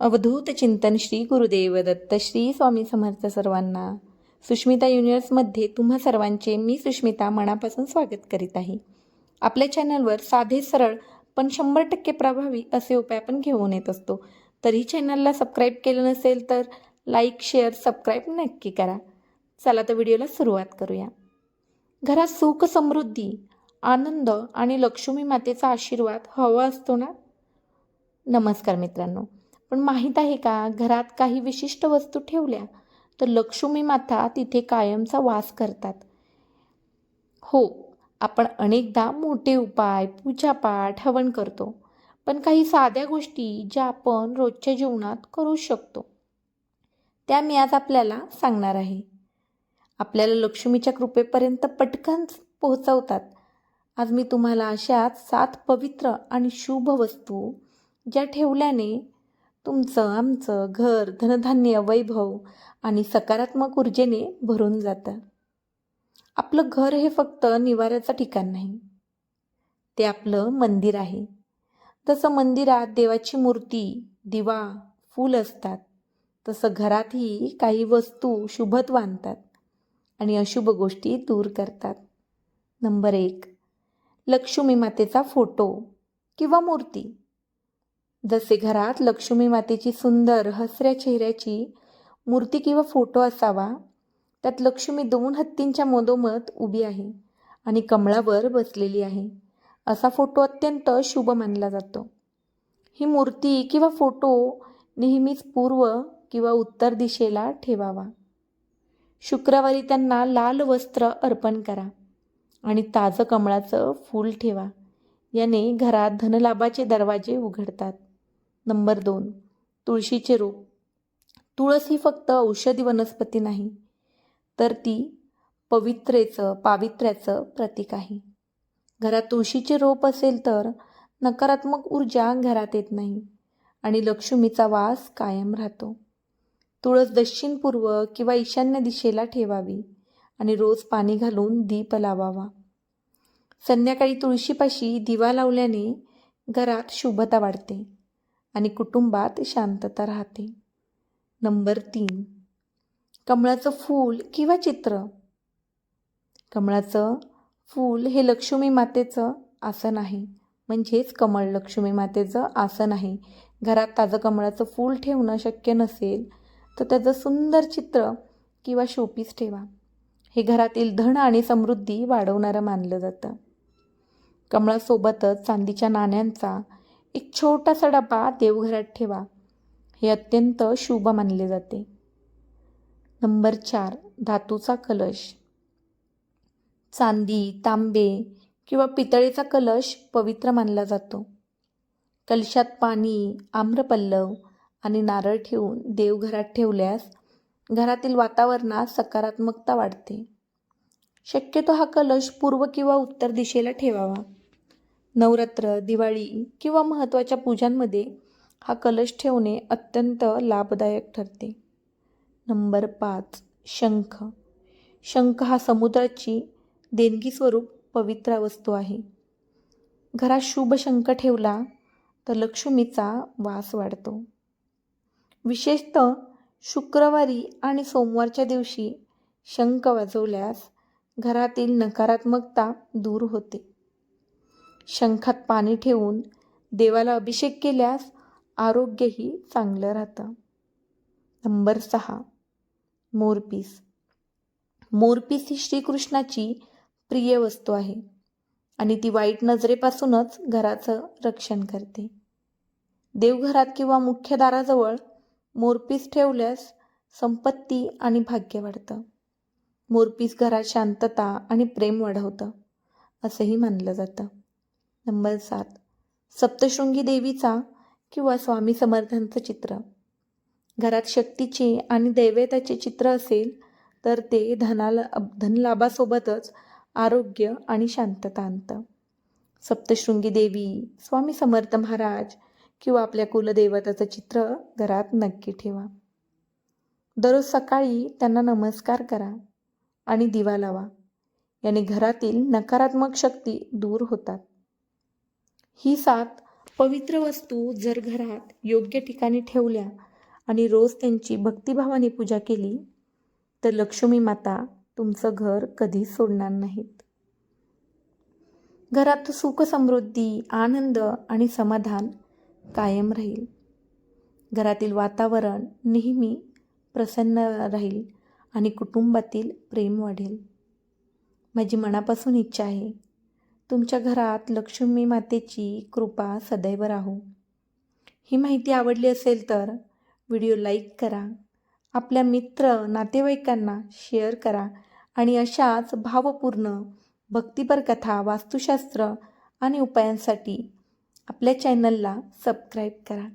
अवधूत चिंतन श्री गुरुदेव दत्त श्री स्वामी समर्थ सर्वांना. सुष्मिता युनिवर्समध्ये तुम्हा सर्वांचे मी सुष्मिता मनापासून स्वागत करीत आहे. आपल्या चॅनलवर साधे सरळ पण शंभर टक्के प्रभावी असे उपाय आपण घेऊन येत असतो. तरी चॅनलला सबस्क्राईब केलं नसेल तर लाईक शेअर सबस्क्राईब नक्की करा. चला तर व्हिडिओला सुरुवात करूया. घरात सुख समृद्धी आनंद आणि लक्ष्मी मातेचा आशीर्वाद हवा असतो ना? नमस्कार मित्रांनो. पण माहीत आहे का घरात काही विशिष्ट वस्तू ठेवल्या तर लक्ष्मी माता तिथे कायमचा वास करतात. हो आपण अनेकदा मोठे उपाय पूजापाठ हवन करतो पण काही साध्या गोष्टी ज्या आपण रोजच्या जीवनात करू शकतो त्या मी आज आपल्याला सांगणार आहे. आपल्याला लक्ष्मीच्या कृपेपर्यंत पटकन पोहोचवतात. आज मी तुम्हाला अशाच सात पवित्र आणि शुभ वस्तू ज्या ठेवल्याने तुमचं आमचं घर धनधान्य वैभव आणि सकारात्मक ऊर्जेने भरून जातं. आपलं घर हे फक्त निवाऱ्याचं ठिकाण नाही. ते आपलं मंदिर आहे. जसं मंदिरात देवाची मूर्ती दिवा फूल असतात तसं घरातही काही वस्तू शुभत्व आणतात आणि अशुभ गोष्टी दूर करतात. नंबर एक लक्ष्मी मातेचा फोटो किंवा मूर्ती. जसे घरात लक्ष्मी मातेची सुंदर हसऱ्या चेहऱ्याची मूर्ती किंवा फोटो असावा त्यात लक्ष्मी दोन हत्तींच्या मधोमध उभी आहे आणि कमळावर बसलेली आहे. असा फोटो अत्यंत शुभ मानला जातो. ही मूर्ती किंवा फोटो नेहमीच पूर्व किंवा उत्तर दिशेला ठेवावा. शुक्रवारी त्यांना लाल वस्त्र अर्पण करा आणि ताजं कमळाचं फूल ठेवा. याने घरात धनलाभाचे दरवाजे उघडतात. नंबर दोन तुळशीचे रोप. तुळस ही फक्त औषधी वनस्पती नाही तर ती पवित्रेचं पावित्र्याचं प्रतीक आहे. घरात तुळशीचे रोप असेल तर नकारात्मक ऊर्जा घरात येत नाही आणि लक्ष्मीचा वास कायम राहतो. तुळस दक्षिण पूर्व किंवा ईशान्य दिशेला ठेवावी आणि रोज पाणी घालून दीप लावावा. संध्याकाळी तुळशीपाशी दिवा लावल्याने घरात शुभता वाढते. आणि कुटुंबात शांतता राहते. नंबर तीन. कमळाचं फूल किंवा चित्र? कमळाचं फूल हे लक्ष्मी मातेचं आसन आहे. म्हणजेच कमळ लक्ष्मी मातेचं आसन आहे. घरात ताजं कमळाचं फूल ठेवणं शक्य नसेल तर त्याचं सुंदर चित्र किंवा शोपीस ठेवा. हे घरातील धन आणि समृद्धी वाढवणारं मानलं जातं. कमळासोबतच चांदीच्या नाण्यांचा एक छोटासा डबा देवघरात ठेवा. हे अत्यंत शुभ मानले जाते. नंबर चार धातूचा कलश. चांदी तांबे किंवा पितळेचा कलश पवित्र मानला जातो. कलशात पाणी आम्रपल्लव आणि नारळ ठेवून देवघरात ठेवल्यास घरातील वातावरणात सकारात्मकता वाढते. शक्यतो हा कलश पूर्व किंवा उत्तर दिशेला ठेवावा. नवरात्र दिवाळी किंवा महत्त्वाच्या पूजांमध्ये हा कलश ठेवणे अत्यंत लाभदायक ठरते. नंबर पाच शंख. शंख हा समुद्राची देणगी स्वरूप पवित्र वस्तू आहे. घरात शुभ शंख ठेवला तर लक्ष्मीचा वास वाढतो. विशेषतः शुक्रवारी आणि सोमवारच्या दिवशी शंख वाजवल्यास घरातील नकारात्मकता दूर होते. शंखात पाणी ठेवून देवाला अभिषेक केल्यास आरोग्यही चांगलं राहतं. नंबर सहा मोरपीस. मोरपीस ही श्रीकृष्णाची प्रिय वस्तू आहे आणि ती वाईट नजरेपासूनच घराचं रक्षण करते. देवघरात किंवा मुख्य दाराजवळ मोरपीस ठेवल्यास संपत्ती आणि भाग्य वाढतं. मोरपीस घरात शांतता आणि प्रेम वाढवतं असंही मानलं जातं. नंबर सात. सप्तशृंगी देवीचा किंवा स्वामी समर्थांचं चित्र. घरात शक्तीचे आणि दैवेताचे चित्र असेल तर ते धनाला धनलाभासोबतच आरोग्य आणि शांतता आणतं. सप्तशृंगी देवी स्वामी समर्थ महाराज किंवा आपल्या कुलदैवताचं चित्र घरात नक्की ठेवा. दररोज सकाळी त्यांना नमस्कार करा आणि दिवा लावा. याने घरातील नकारात्मक शक्ती दूर होतात. ही सात पवित्र वस्तू जर घरात योग्य ठिकाणी ठेवल्या आणि रोज त्यांची भक्तिभावाने पूजा केली तर लक्ष्मी माता तुमचं घर कधीच सोडणार नाहीत. घरात सुख समृद्धी आनंद आणि समाधान कायम राहील. घरातील वातावरण नेहमी प्रसन्न राहील आणि कुटुंबातील प्रेम वाढेल. माझी मनापासून इच्छा आहे तुमच्या घरात लक्ष्मी मातेची कृपा सदैव राहो. ही माहिती आवडली असेल तर व्हिडिओ लाईक करा आपल्या मित्र नातेवाईकांना शेअर करा आणि अशाच भावपूर्ण भक्तिपर कथा वास्तुशास्त्र आणि उपायांसाठी आपल्या चॅनलला सबस्क्राईब करा.